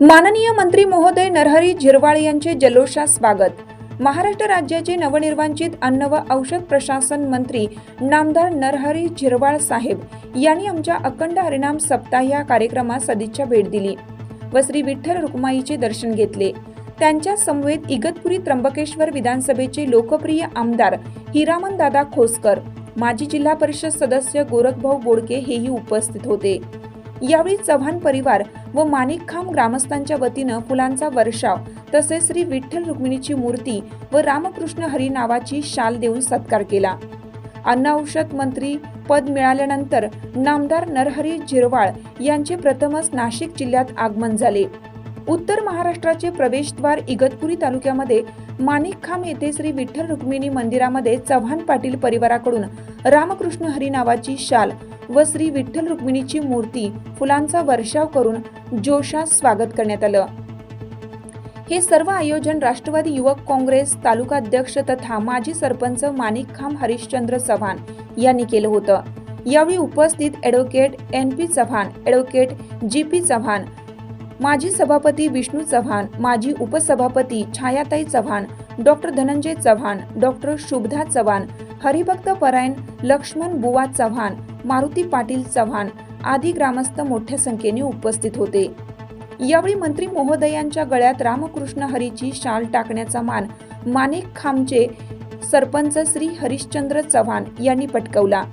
माननीय मंत्री महोदय नरहरी झिरवाळ यांचे जल्लोषात स्वागत. महाराष्ट्र राज्याचे नवनिर्वाचित अन्न व औषध प्रशासन मंत्री नामदार नरहरी झिरवाळ साहेब यांनी आमच्या अखंड हरिनाम सप्ताह या कार्यक्रमात सदिच्छा भेट दिली व श्री विठ्ठल रुक्माईचे दर्शन घेतले. त्यांच्या समवेत इगतपुरी त्र्यंबकेश्वर विधानसभेचे लोकप्रिय आमदार हिरामन दादा खोसकर माजी जिल्हा परिषद सदस्य गोरखभाऊ बोडके हेही उपस्थित होते. यावेळी चव्हाण परिवार व माणिकखांब ग्रामस्थांच्या वतीनं फुलांचा वर्षाव तसेच श्री विठ्ठल रुक्मिणीची मूर्ती व रामकृष्ण हरी नावाची शाल देऊन सत्कार केला. अन्न औषध मंत्री पद मिळाल्यानंतर नामदार नरहरी झिरवाळ यांचे प्रथमच नाशिक जिल्ह्यात आगमन झाले. उत्तर महाराष्ट्राचे प्रवेशद्वार इगतपुरी तालुक्यामध्ये माणिकखांब येथे श्री विठ्ठल रुक्मिणी मंदिरामध्ये चव्हाण पाटील परिवाराकडून रामकृष्ण हरी नावाची शाल व श्री विठ्ठल रुक्मिणीची मूर्ती फुलांचा वर्षाव करून जोशात स्वागत करण्यात आलं. हे सर्व आयोजन राष्ट्रवादी युवक काँग्रेस तालुकाध्यक्ष तथा माजी सरपंच माणिकखांब हरिश्चंद्र चव्हाण यांनी केलं होतं. यावेळी उपस्थित advocate N P Chavan advocate G P Chavan माजी सभापती विष्णू चव्हाण माजी उपसभापती छायाताई चव्हाण डॉक्टर धनंजय चव्हाण डॉक्टर शुभदा चव्हाण हरिभक्त परायण लक्ष्मण बुवा चव्हाण मारुती पाटील चव्हाण आदी ग्रामस्थ मोठ्या संख्येने उपस्थित होते. यावेळी मंत्री महोदयांच्या गळ्यात रामकृष्ण हरीची शाल टाकण्याचा मान माणिक खामचे सरपंच श्री हरिश्चंद्र चव्हाण यांनी पटकवला.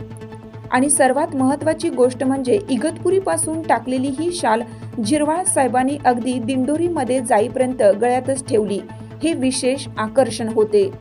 आणि सर्वात महत्वाची गोष्ट म्हणजे इगतपुरीपासून टाकलेली ही शाल झिरवाळ साहेबांनी अगदी दिंडोरीमध्ये जाईपर्यंत गळ्यातच ठेवली. हे विशेष आकर्षण होते.